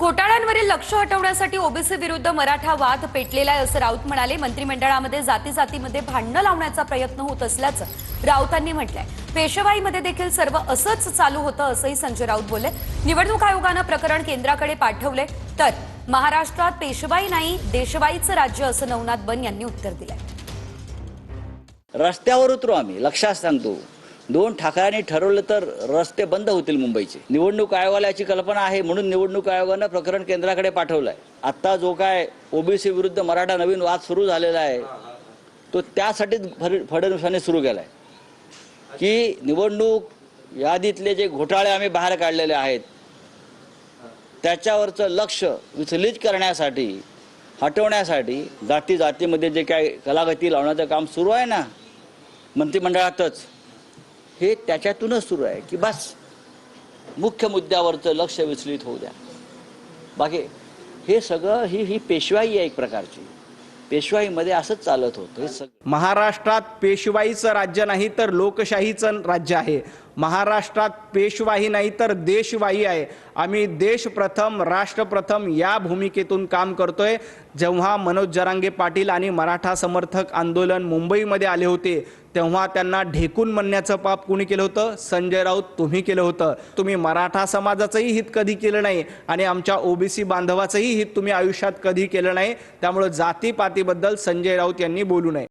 घोटाळ्यांवरील लक्ष हटवण्यासाठी ओबीसी विरुद्ध मराठा वाद पेटलेला आहे असं राऊत म्हणाले. मंत्रिमंडळामध्ये जाती जातीमध्ये भांडणं लावण्याचा प्रयत्न होत असल्याचं राऊतांनी म्हटलंय. पेशवाईमध्ये देखील सर्व असंच चालू होतं असंही संजय राऊत बोलले. निवडणूक आयोगानं प्रकरण केंद्राकडे पाठवले तर महाराष्ट्रात पेशवाई नाही देशवाईचं राज्य असं नवनाथ बन यांनी उत्तर दिलंय. रस्त्यावर उतरू आम्ही लक्षात सांगतो. दोन ठाकरांनी ठरवलं तर रस्ते बंद होतील मुंबईचे. निवडणूक आयोगाला याची कल्पना आहे म्हणून निवडणूक आयोगानं प्रकरण केंद्राकडे पाठवलंय. आता जो काय ओबीसी विरुद्ध मराठा नवीन वाद सुरू झालेला आहे तो त्यासाठीच फड- फडणवीसांनी सुरू केलाय. की निवडणूक यादीतले जे घोटाळे आम्ही बाहेर काढलेले आहेत त्याच्यावरचं लक्ष विचलित करण्यासाठी हटवण्यासाठी जाती जातीमध्ये जे काय कलागती लावण्याचं काम सुरू आहे ना मंत्रिमंडळातच हे त्याच्यातूनच सुरू आहे की बस मुख्य मुद्द्यावरचं लक्ष विचलित होऊ द्या. बाकी हे सगळं ही ही पेशवाई आहे एक प्रकारची. पेशवाईमध्ये असंच चालत होतं. महाराष्ट्रात पेशवाईचं राज्य नाही तर लोकशाहीचं राज्य आहे. महाराष्ट्रात पेशवाही नाही तर देशवाही आहे. आम्ही देश प्रथम राष्ट्र प्रथम या भूमिकेतून काम करतोय. जेव्हा मनोज जरांगे पाटील आणि मराठा समर्थक आंदोलन मुंबईमध्ये आले होते तेव्हा त्यांना ढेकून म्हणण्याचं पाप कुणी केलं होतं? संजय राऊत तुम्ही केलं होतं. तुम्ही मराठा समाजाचंही हित कधी केलं नाही आणि आमच्या ओबीसी बांधवाचंही हित तुम्ही आयुष्यात कधी केलं नाही. त्यामुळं जातीपातीबद्दल संजय राऊत यांनी बोलू नये.